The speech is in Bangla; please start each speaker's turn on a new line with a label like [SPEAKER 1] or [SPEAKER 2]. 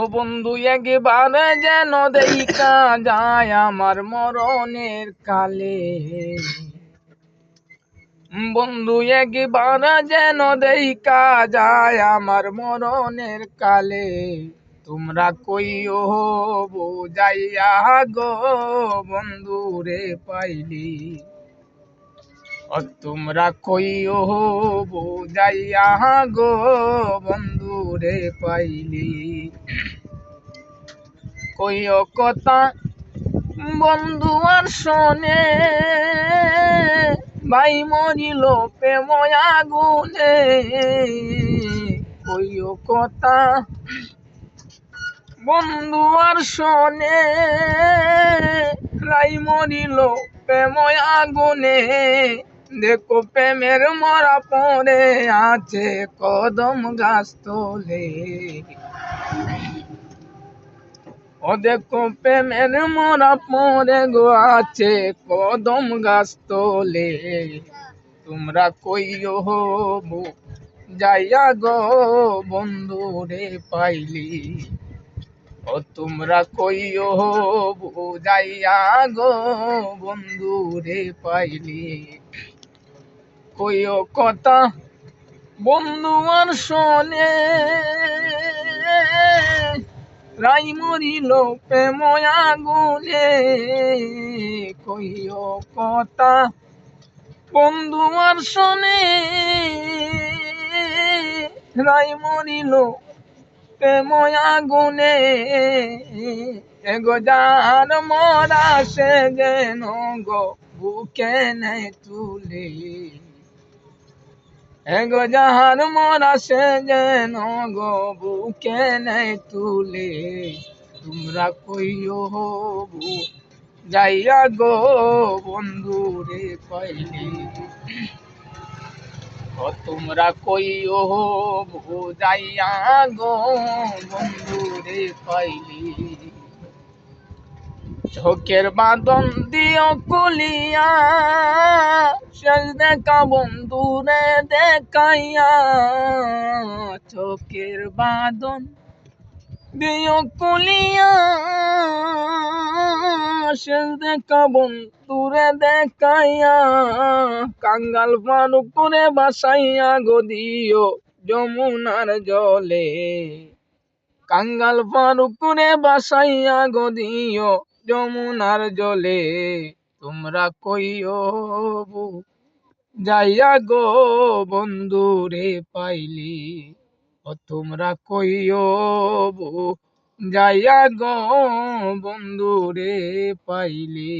[SPEAKER 1] ও বন্ধু, একবার যেন দেখা যায় আমার মরণের কালে। বন্ধু, একবার যেন দেখা যায় আমার মরণের কালে। তোমরা কইও বুঝাইয়া গো বন্ধু রে পাইলি। তোমরা কইও বুঝাইয়া গো বন্ধু রে পাইলি। কইও কথা, বন্ধু আর শোনে, ভাই মরিল প্রেময় আগুনে। কইও কথা, বন্ধু আর শোনে রাই মরিল প্রেময় আগুনে। দেখো প্রেমের মরা পড়ে আছে কদম গাছ তোলে ও দেখো প্রেমের মরা পড়ে গো আছে কদম গাছ তোলে তোমরা কইও হবু যাইয়া গো বন্ধু রে পাইলি ও তোমরা কইও যাইয়া গো বন্ধু রে পাইলি কইও কথা, বন্ধু আর শোনে। রাই মরিল প্রেময়া গুনে কইও কথা, বন্ধু আর শোনে। রাই মরিল প্রেময়া গুনে এগো মরা সে যেন গো বুকে নেই তুলে। এগো যাহার মরা সে যেন গো বুকে নেই তুলে। তোমরা কইও হবু, যাইয়া গো বন্ধু রে পাইলে ও তোমরা কইও হবু, যাইয়া গো বন্ধু রে পাইলি চোখের বাদন দিও কুলিয়া শেষ দেখা বন্ধুরে দেখাইয়া চোখের বাদন দিও কুলিয়া শেষ দেখা বন্ধুরে দেখাইয়া, কাঙ্গাল ফারুক করে বাসাইয়া গো দিও যমুনার জলে। কাঙ্গাল করে বাসাইয়া গো দিও যমুনার জলে তোমরা কইও যাইয়া গো বন্ধু রে পাইলি, ও তোমরা কইও যাইয়া গো বন্ধু রে পাইলি।